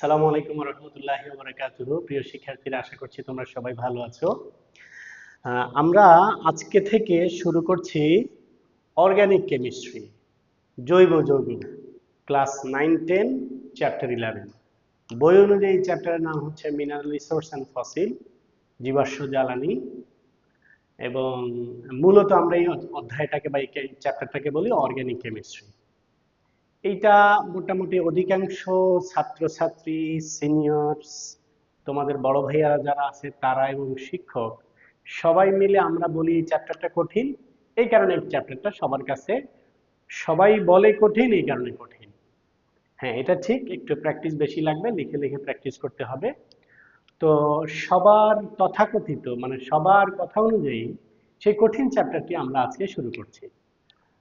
সালামু আলাইকুম রহমতুল্লাহ বারাকাতুহু। প্রিয় শিক্ষার্থীরা, আশা করছি তোমরা সবাই ভালো আছো। আমরা আজকে থেকে শুরু করছি অর্গানিক কেমিস্ট্রি জৈব যৌগিক class nine ten chapter eleven বই অনুযায়ী চ্যাপ্টারের নাম হচ্ছে মিনারেল রিসোর্স অ্যান্ড ফসিল জীবাশ্ম জ্বালানি। এবং মূলত আমরা এই অধ্যায়টাকে বা এই চ্যাপ্টারটাকে বলি অর্গানিক কেমিস্ট্রি এইটা মোটামুটি অধিকাংশ ছাত্রছাত্রী সিনিয়র্স তোমাদের বড় ভাইয়ারা যারা আছে তারা এবং শিক্ষক, সবাই মিলে আমরা বলি এই চ্যাপ্টারটা কঠিন। এই কারণে এই চ্যাপ্টারটা সবার কাছে সবাই বলে কঠিন, এই কারণে কঠিন। হ্যাঁ এটা ঠিক, একটু প্র্যাকটিস বেশি লাগবে, লিখে লিখে প্র্যাকটিস করতে হবে। তো সবার তথাকথিত মানে সবার কথা অনুযায়ী সেই কঠিন চ্যাপ্টারটি আমরা আজকে শুরু করছি।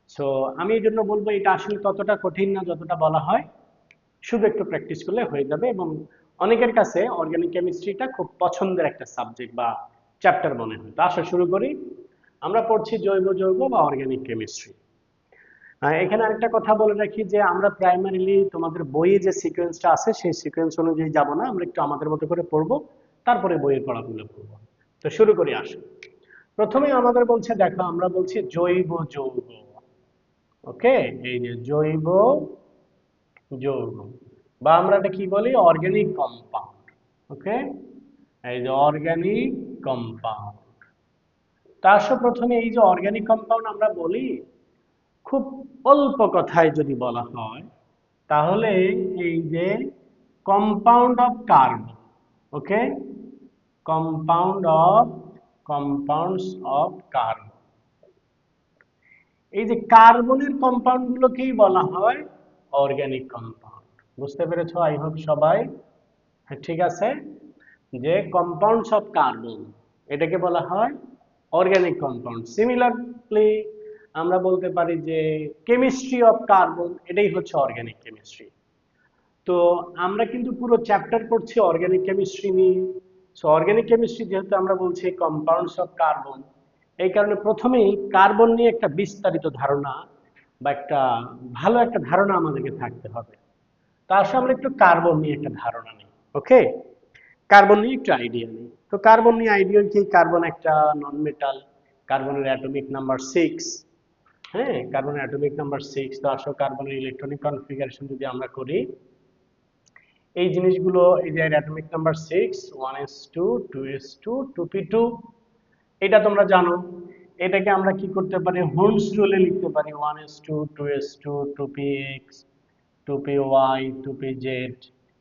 সো আমি এই জন্য বলব এটা আসলে ততটা কঠিন না যতটা বলা হয়। শুধু একটু প্র্যাকটিস করলে হয়ে যাবে এবং অনেকের কাছে অর্গানিক কেমিস্ট্রিটা খুব পছন্দের একটা সাবজেক্ট বা চ্যাপ্টার মনে হয়। তো আসা শুরু করি। আমরা পড়ছি জৈব যৌগ বা অর্গানিক কেমিস্ট্রি এখানে আরেকটা কথা বলে রাখি যে আমরা প্রাইমারিলি তোমাদের বইয়ে যে সিকোয়েন্সটা আছে সেই সিকোয়েন্স অনুযায়ী যাব না। আমরা একটু আমাদের মতো করে পড়ব, তারপরে বইয়ের পড়াগুলো পড়ব। তো শুরু করি আসো। প্রথমে আমাদের বলছে, দেখো, আমরা বলছি জৈব যৌগ। ওকে এই যে জৈব যৌগ, বা আমরা এটা কি বলি? অর্গানিক কম্পাউন্ড ওকে এই যে অর্গানিক কম্পাউন্ড তার প্রথমে এই যে অর্গানিক কম্পাউন্ড আমরা বলি, খুব অল্প কথায় যদি বলা হয়, তাহলে এই যে compound of carbon okay compound of compounds of carbon এই যে কার্বনের কম্পাউন্ড গুলোকেই বলা হয় অর্গানিক কম্পাউন্ড। বুঝতে পেরেছ? আই হোপ সবাই। ঠিক আছে? যে কম্পাউন্ডস অফ কার্বন, এটাকে বলা হয় অর্গানিক কম্পাউন্ড। সিমিলারলি আমরা বলতে পারি যে কেমিস্ট্রি অফ কার্বন এটাই হচ্ছে অর্গানিক কেমিস্ট্রি তো আমরা কিন্তু পুরো চ্যাপ্টার পড়ছি অর্গানিক কেমিস্ট্রি নিয়ে। সো অর্গানিক কেমিস্ট্রি যেহেতু আমরা বলছি কম্পাউন্ডস অফ কার্বন এই কারণে প্রথমেই কার্বন নিয়ে একটা বিস্তারিত ধারণা বা একটা ভালো একটা ধারণা আমাদেরকে থাকতে হবে। তার সাথে আমরা একটু কার্বন নিয়ে একটা ধারণা নিই, ওকে? কার্বন নিয়ে একটু আইডিয়া নিই। তো কার্বন নিয়ে আইডিয়া কি কার্বন একটা নন মেটাল কার্বনের অ্যাটমিক নাম্বার সিক্স হ্যাঁ? কার্বনের অ্যাটমিক নাম্বার সিক্স তো আসো, কার্বনের ইলেকট্রনিক কনফিগারেশন যদি আমরা করি, এই জিনিসগুলো, এই যে atomic number six one s two two s two two p two এটা তোমরা জানো, এটাকে আমরা কি করতে পারি? হোমস রুলে লিখতে পারি। One s two two s two two p x two p y two p z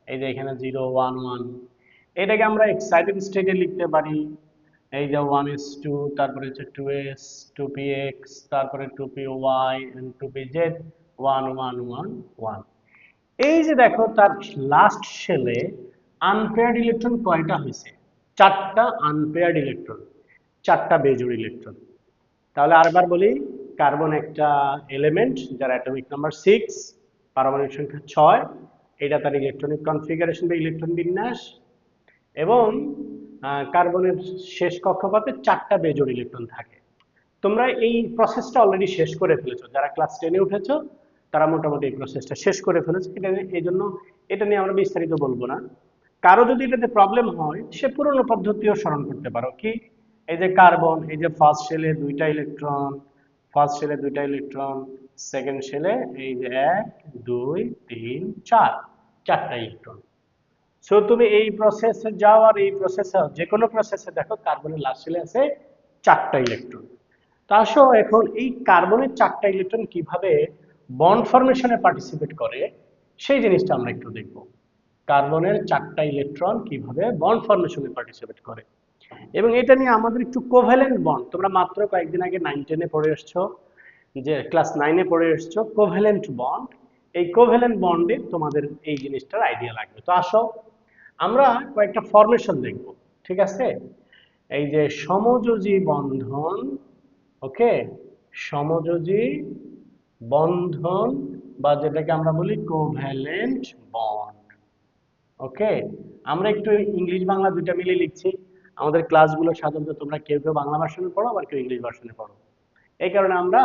এই যে এখানে জিরো ওয়ান ওয়ান এটাকে আমরা এক্সাইটেড স্টেটে লিখতে পারি। এই যে ওয়ান এস টু তারপরে হচ্ছে two s two p x তারপরে two p y two p z one one one one এই যে দেখো, তার লাস্ট শেলে আনপেয়ার্ড ইলেকট্রন কয়টা হয়েছে? চারটা আনপেয়ার্ড ইলেকট্রন চারটা বেজোড় ইলেকট্রন তাহলে আরেকবার বলি কার্বন একটা এলিমেন্ট যার অ্যাটমিক নাম্বার সিক্স পারমাণবিক সংখ্যা ছয়, এটা তার ইলেকট্রনিক কনফিগারেশন বা ইলেকট্রন বিন্যাস। এবং কার্বনের শেষ কক্ষপথে চারটা বেজোড় ইলেকট্রন থাকে। তোমরা এই প্রসেসটা অলরেডি শেষ করে ফেলেছো। যারা ক্লাস টেনে উঠেছো, তারা মোটামুটি এই প্রসেসটা শেষ করে ফেলেছে। এটা এই জন্য এটা নিয়ে আমরা বিস্তারিত বলব না। কারও যদি এটাতে প্রবলেম হয়, সে পুরনো পদ্ধতিও স্মরণ করতে পারো। কি? এই যে কার্বন, এই যে ফার্স্ট শেলে দুইটা ইলেকট্রন ফার্স্ট শেলে দুইটা ইলেকট্রন সেকেন্ড শেলে এই যে এক, দুই, তিন, চার, চারটা ইলেকট্রন সো তুমি এই প্রসেসে যাও আর এই প্রসেসে যে কোনো প্রসেসে দেখো কার্বনের লাস্ট শেলে আছে চারটা ইলেকট্রন তা এখন এই কার্বনের চারটা ইলেকট্রন কীভাবে বন্ড ফর্মেশনে পার্টিসিপেট করে, সেই জিনিসটা আমরা একটু দেখব। কার্বনের চারটা ইলেকট্রন কীভাবে বন্ড ফরমেশনে পার্টিসিপেট করে। এবং এটা নিয়ে আমাদের একটু কোভ্যালেন্ট বন্ড তোমরা মাত্র কয়েকদিন আগে নাইন টেনে পড়ে এসছো, যে ক্লাস নাইনে পড়ে এসছো কোভ্যালেন্ট বন্ড এই কোভ্যালেন্ট বন্ডে তোমাদের এই জিনিসটার আইডিয়া লাগবে। তো আসো, আমরা কয়েকটা ফরমেশন দেখব, ঠিক আছে? এই যে সমযোজী বন্ধন ওকে সমযোজী বন্ধন বা যেটাকে আমরা বলি কোভ্যালেন্ট বন্ড ওকে আমরা একটু ইংলিশ বাংলা দুইটা মিলে লিখছি। আমাদের ক্লাসগুলো সাধারণত তোমরা কেউ কেউ বাংলা ভার্সনে পড়ো, আবার কেউ ইংলিশ ভার্সনে পড়ো। এই কারণে আমরা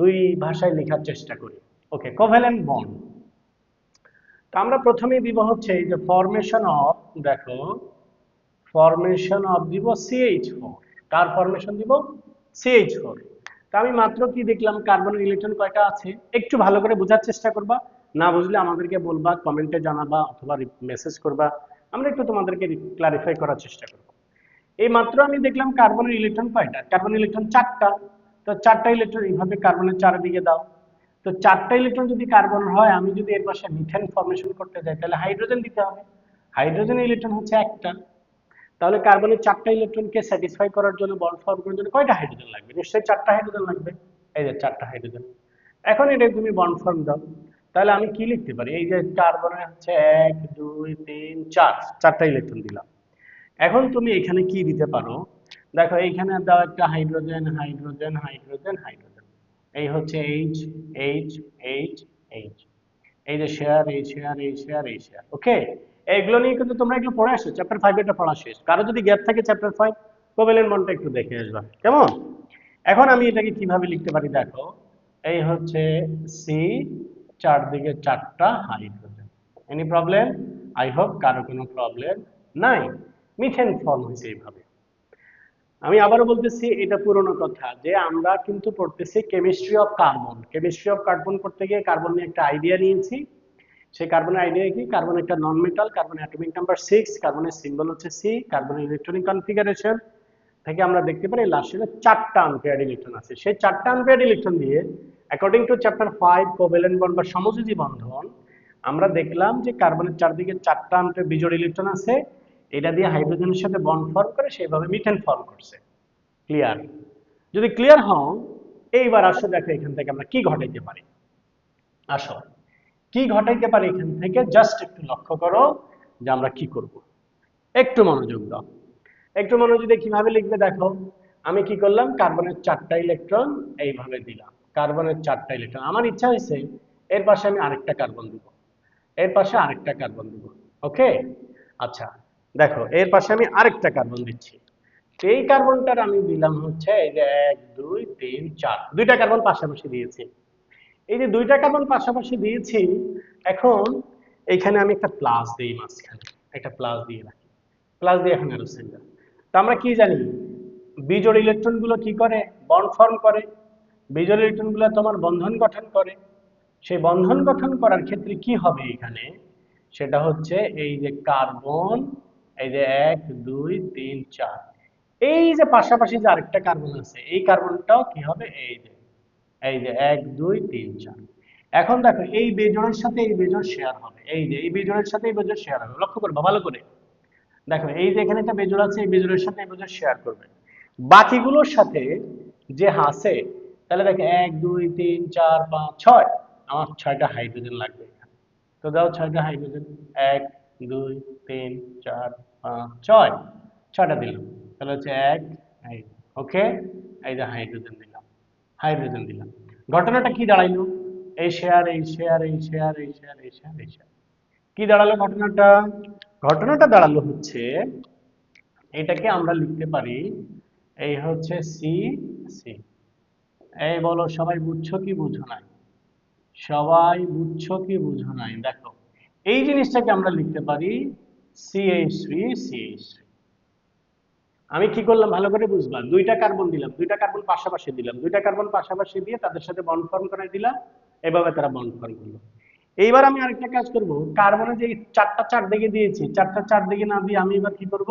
দুই ভাষায় লেখার চেষ্টা করি। ওকে কোভ্যালেন্ট বন্ড তো আমরা প্রথমেই দিব হচ্ছে এই যে ফরমেশন অফ দেখো ফরমেশন অফ দিব সিএইচ ফোর কার ফরমেশন দিব? সিএইচ ফোর তা আমি মাত্র কি দেখলাম? কার্বন ইলেকট্রন কয়টা আছে? একটু ভালো করে বোঝার চেষ্টা করবা। না বুঝলে আমাদেরকে বলবা কমেন্টে জানাবা, অথবা মেসেজ করবা। আমরা একটু তোমাদেরকে ক্লারিফাই করার চেষ্টা করব। এই মাত্র আমি দেখলাম কার্বনের ইলেকট্রন কয়টা? কার্বন ইলেকট্রন চারটা। তো চারটা ইলেকট্রন এইভাবে কার্বনের চারিদিকে দাও। তো চারটা ইলেকট্রন যদি কার্বন হয়, আমি যদি এর পাশে মিথেন ফর্মেশন করতে যাই, তাহলে হাইড্রোজেন দিতে হবে। হাইড্রোজেন ইলেকট্রন হচ্ছে একটা। তাহলে কার্বনের চারটা ইলেকট্রনকে স্যাটিসফাই করার জন্য বন্ড ফর্ম করার জন্য কয়টা হাইড্রোজেন লাগবে? নিশ্চয়ই চারটা হাইড্রোজেন লাগবে। এই যে চারটা হাইড্রোজেন এখন এটা তুমি বন্ড ফর্ম দাও। তাহলে আমি কি লিখতে পারি? এই যে কার্বনের হচ্ছে এক, দুই, তিন, চার। চারটা ইলেকট্রন দিলাম। এখন তুমি এখানে কি দিতে পারো? দেখো এইখানে দাও একটা হাইড্রোজেন হাইড্রোজেন হাইড্রোজেন হাইড্রোজেন এই হচ্ছে এইচ এইচ এইচ এইচ এই যে শেয়ার এই শেয়ার এই শেয়ার এই শেয়ার ওকে এইগুলো নিয়ে কিন্তু তোমরা এগুলো পড়ে আসো চ্যাপ্টার ফাইভ এটা পড়া শেষ। কারও যদি গ্যাপ থাকে চ্যাপ্টার ফাইভ কোভেলেন্ট বন্ডটা একটু দেখে আসবা। কেমন? এখন আমি এটাকে কীভাবে লিখতে পারি দেখো? এই হচ্ছে সি চারদিকে চারটা hydrogen any problem I hope কারও কোনো প্রবলেম নাই। মিথেন ফর্ম হয়েছে। এইভাবে। আমি আবারও বলতেছি এটা পুরনো কথা যে আমরা কিন্তু পড়তেছি chemistry of carbon chemistry of carbon করতে গিয়ে কার্বন নিয়ে একটা আইডিয়া নিয়েছি। সেই কার্বনের আইডিয়া কি? কার্বন একটা non metal carbon atomic number six কার্বনের সিম্বল হচ্ছে সি কার্বনের ইলেকট্রনিক কনফিগারেশন থেকে আমরা দেখতে পারি লাস্টে চারটা আনপেয়ার্ড ইলেকট্রন আছে। সেই চারটা আনপেয়ার্ড ইলেকট্রন দিয়ে according to chapter five covalent bond বা সমযোজী বন্ধন আমরা দেখলাম যে কার্বনের চারদিকে চারটা আনপেয়ার বিজোড় ইলেকট্রন আছে। এটা দিয়ে হাইড্রোজেনের সাথে বন্ড ফর্ম করে সেইভাবে মিথেন ফর্ম করছে। ক্লিয়ার যদি ক্লিয়ার হও, এইবার আসো দেখো এখান থেকে আমরা কি ঘটাইতে পারি। আসো। কি ঘটাইতে পারি এখান থেকে? জাস্ট একটু লক্ষ্য করো যে আমরা কি করব। একটু মনোযোগ দাও। একটু মনোযোগ দিয়ে কীভাবে লিখবে দেখো। আমি কি করলাম? কার্বনের চারটা ইলেকট্রন এইভাবে দিলাম। কার্বনের চারটা ইলেকট্রন আমার ইচ্ছা হয়েছে এর পাশে আমি আরেকটা কার্বন দিব। এর পাশে আরেকটা কার্বন দিব। ওকে আচ্ছা। দেখো, এর পাশে আমি আরেকটা কার্বন দিচ্ছি। এই কার্বনটার আমি দিলাম হচ্ছে এই যে এক, দুই, তিন, চার, দুইটা কার্বন পাশাপাশি দিয়েছি। এই যে দুইটা কার্বন পাশাপাশি দিয়েছি, এখন এখানে আমি একটা প্লাস দিই মাঝখানে, একটা প্লাস দিয়ে রাখি। প্লাস দিয়ে এখানে সেন্টার তো আমরা কি জানি, বিজোড় ইলেকট্রনগুলো কি করে? বন্ড ফর্ম করে। বিজোড় ইলেকট্রনগুলো তোমার বন্ধন গঠন করে। সেই বন্ধন গঠন করার ক্ষেত্রে কি হবে এখানে? সেটা হচ্ছে এই যে কার্বন এই যে এক, দুই, তিন, চার। এই যে পাশাপাশি যে আরেকটা কার্বন আছে, এই কার্বনটাও কি হবে? এই যে এই যে এক, দুই, তিন, চার। এখন দেখো, এই বেজোড়ের সাথে এই বেজোড় শেয়ার হবে। এই যে, এই বেজোড়ের সাথে এই বেজোড় শেয়ার হবে। লক্ষ্য করবে, ভালো করে। দেখো, এই যে এখানে একটা বেজোড় আছে, এই বেজোড়ের সাথে এই বেজোড় শেয়ার করবে। বাকিগুলোর সাথে যে হাসে তাহলে দেখো, এক, দুই, তিন, চার, পাঁচ, ছয়। আমার ছয়টা হাইড্রোজেন লাগবে তো দাও ছয়টা হাইড্রোজেন এক, দুই তিন, চার, পাঁচ, ছয়। ছয়টা দিলাম। তাহলে হচ্ছে এক ওকে? এই যে হাইড্রোজেন দিলাম। হাইড্রোজেন দিলাম। ঘটনাটা কি দাঁড়াইলো? এই শেয়ার এই শেয়ার এই শেয়ার এই শেয়ার এই শেয়ার এই শেয়ার কি দাঁড়াল ঘটনাটা? ঘটনাটা দাঁড়াল হচ্ছে, এটাকে আমরা লিখতে পারি, এই হচ্ছে সি সি এই বলো, সবাই বুঝছ কি বুঝো নাই? সবাই বুঝছ কি বুঝো নাই? দেখো, এই জিনিসটাকে আমরা লিখতে পারি আমি কি করলাম? ভালো করে বুঝবা দুইটা কার্বন দিলাম। দুইটা কার্বন পাশাপাশি দিলাম। দুইটা কার্বন পাশাপাশি দিয়ে তাদের সাথে বন্ড ফর্ম করে দিলাম। এভাবে তারা বন্ড ফর্ম করল। এইবার আমি আরেকটা কাজ করব। কার্বনে যে চারটা চার দিকে দিয়েছি, চারটা চার দিকে না দিয়ে আমি এবার কি করব?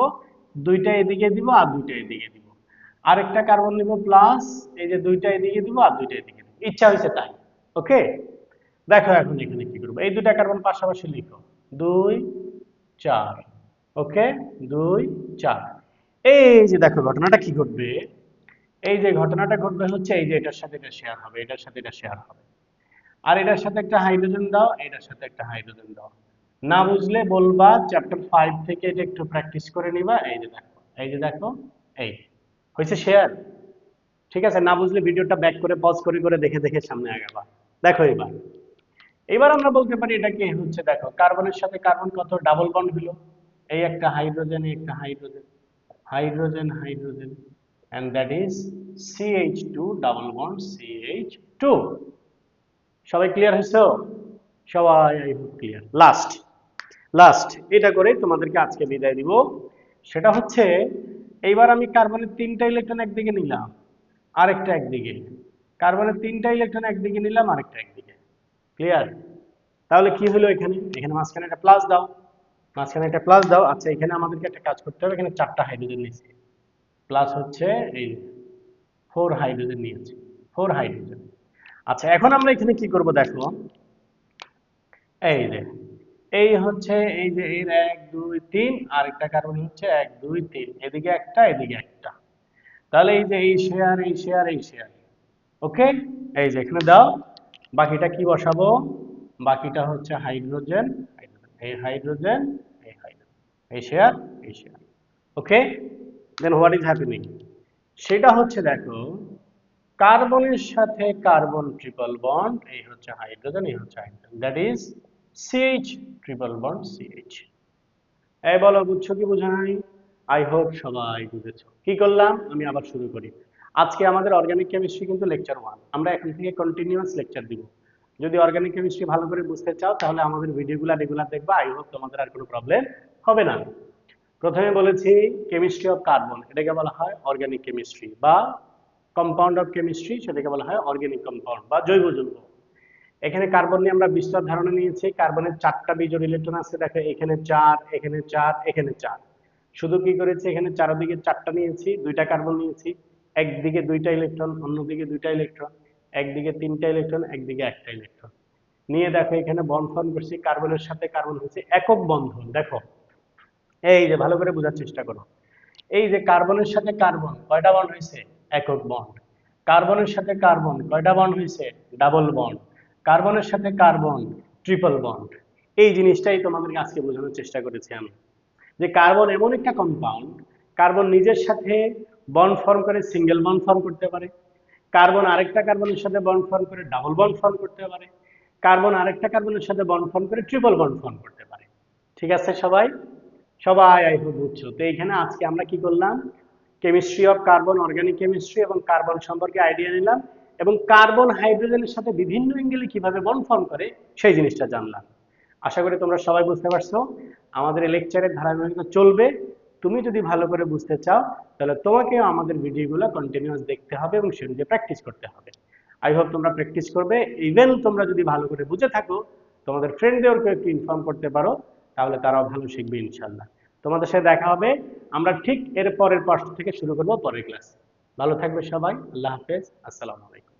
দুইটা এদিকে দিব আর দুইটা এদিকে দিব। আরেকটা কার্বন নিব প্লাস এই যে দুইটা এদিকে দিব আর দুইটা এদিকে দিব। ইচ্ছা হয়েছে তাই। ওকে দেখো এখন এখানে কি করব? এই দুইটা কার্বন পাশাপাশি লিখো। দুই চার। ওকে দুই, চার। এই যে দেখো, ঘটনাটা কি ঘটবে? এই যে ঘটনাটা ঘটবে হচ্ছে এই যে এটার সাথে এটা শেয়ার হবে, এটার সাথে এটা শেয়ার হবে। আর এটার সাথে একটা হাইড্রোজেন দাও, এটার সাথে একটা হাইড্রোজেন দাও। না বুঝলে বলবা চ্যাপ্টার ফাইভ থেকে এটা একটু প্র্যাকটিস করে নিবা। এই যে দেখো, এই যে দেখো, এই। হয়েছে শেয়ার ঠিক আছে, না বুঝলে ভিডিওটা ব্যাক করে পজ করে করে দেখে দেখে সামনে আগাবা। দেখো এবার। এবার আমরা বলতে পারি এটা কি? হচ্ছে দেখো, কার্বনের সাথে কার্বন কত? ডাবল বন্ড হলো। এই একটা হাইড্রোজেন, এই একটা hydrogen. Hydrogen hydrogen. And that is CH2 double bond CH2 সবাই ক্লিয়ার হয়েছে? সবাই I hope clear last last এটা করে তোমাদেরকে আজকে বিদায় দিব। সেটা হচ্ছে, এইবার আমি কার্বনের তিনটা ইলেকট্রন একদিকে নিলাম, আরেকটা একদিকে। কার্বনের তিনটা ইলেকট্রন একদিকে নিলাম, আরেকটা একদিকে। ক্লিয়ার তাহলে কি হলো এখানে? এখানে মাঝখানে একটা প্লাস দাও। মাঝখানে একটা প্লাস দাও। আচ্ছা এখানে আমাদেরকে একটা কাজ করতে হবে। এখানে চারটা হাইড্রোজেন নিয়েছি। প্লাস হচ্ছে এই ফোর হাইড্রোজেন নিয়েছি। ফোর হাইড্রোজেন আচ্ছা এখন আমরা এখানে কি করব দেখো? এই যে, এই হচ্ছে, এই যে এর এক, দুই, তিন, আর একটা কার্বন হচ্ছে এক, দুই, তিন। এদিকে একটা এদিকে একটা। তাহলে এই যে এই শেয়ার এই শেয়ার এই শেয়ার ওকে এই যে, এখানে দাও। বাকিটা কি বসাবো? বাকিটা হচ্ছে হাইড্রোজেন এই হাইড্রোজেন এই হাইড্রোজেন এই শেয়ার এই share. Okay? Then what is happening সেটা হচ্ছে দেখো, কার্বনের সাথে কার্বন ট্রিপল বন্ড এই হচ্ছে হাইড্রোজেন এই হচ্ছে hydrogen. That is CH triple bond CH এই বলো, বুঝছ কি বোঝা নাই আই হোপ সবাই বুঝেছ। কি করলাম? আমি আবার শুরু করি। আজকে আমাদের অর্গানিক কেমিস্ট্রি কিন্তু লেকচার ওয়ান আমরা এখন থেকে কন্টিনিউয়াস লেকচার দিব। যদি অর্গানিক কেমিস্ট্রি ভালো করে বুঝতে চাও, তাহলে আমাদের ভিডিওগুলো রেগুলার দেখবা। আই হোপ তোমাদের আর কোনো প্রবলেম হবে না। প্রথমে বলেছি কেমিস্ট্রি অফ কার্বন এটাকে বলা হয় অর্গানিক কেমিস্ট্রি বা কম্পাউন্ড অফ কেমিস্ট্রি সেটাকে বলা হয় অর্গানিক কম্পাউন্ড বা জৈব যৌগ। এখানে কার্বন নিয়ে আমরা বিস্তর ধারণা নিয়েছি। কার্বনের চারটা বিজোড় ইলেকট্রন আছে, দেখো এখানে চার এখানে চার এখানে চার। শুধু কি করেছি? এখানে চারদিকে চারটা নিয়েছি, দুইটা কার্বন নিয়েছি। একদিকে দুইটা ইলেকট্রন অন্যদিকে দুইটা ইলেকট্রন একদিকে তিনটা ইলেকট্রন একদিকে একটা ইলেকট্রন নিয়ে দেখো এখানে ফর্ম করছি কার্বনের সাথে কার্বন হচ্ছে একক বন্ধন, দেখো। এই যে ভালো করে বোঝার চেষ্টা করো। এই যে কার্বনের সাথে কার্বন কয়টা বন্ড হয়েছে একক বন্ড কার্বনের সাথে কার্বন কয়টা বন্ড হয়েছে ডাবল বন্ড কার্বনের সাথে কার্বন ট্রিপল বন্ড এই জিনিসটাই তোমাদেরকে আজকে বোঝানোর চেষ্টা করেছি আমি। যে কার্বন এমন একটা কম্পাউন্ড কার্বন নিজের সাথে বন্ড ফর্ম করে সিঙ্গেল বন্ড ফর্ম করতে পারে। কার্বন আরেকটা কার্বনের সাথে বন্ড ফর্ম করে ডাবল বন্ড ফর্ম করতে পারে। কার্বন আরেকটা কার্বনের সাথে বন্ড ফর্ম করে ট্রিপল বন্ড ফর্ম করতে পারে। ঠিক আছে সবাই? সবাই আই হোপ বুঝছ। তো এইখানে আজকে আমরা কি করলাম? Chemistry of carbon organic chemistry এবং কার্বন সম্পর্কে আইডিয়া নিলাম এবং কার্বন হাইড্রোজেনের সাথে বিভিন্ন অ্যাঙ্গেলে কীভাবে বন্ড ফর্ম করে সেই জিনিসটা জানলাম। আশা করি তোমরা সবাই বুঝতে পারছ। আমাদের লেকচারের ধারাবাহিকতা চলবে। তুমি যদি ভালো করে বুঝতে চাও, তাহলে তোমাকেও আমাদের ভিডিওগুলো কন্টিনিউয়াস দেখতে হবে এবং সেগুলো প্র্যাকটিস করতে হবে। আই হোপ তোমরা প্র্যাকটিস করবে। ইভেন তোমরা যদি ভালো করে বুঝে থাকো, তোমাদের ফ্রেন্ডদেরকে একটু ইনফর্ম করতে পারো, তাহলে তারাও ভালো শিখবে ইনশাল্লাহ তোমাদের সাথে দেখা হবে। আমরা ঠিক এর পরের পার্ট থেকে শুরু করব পরের ক্লাস ভালো থাকবে সবাই। আল্লাহ হাফেজ। আসসালামু আলাইকুম।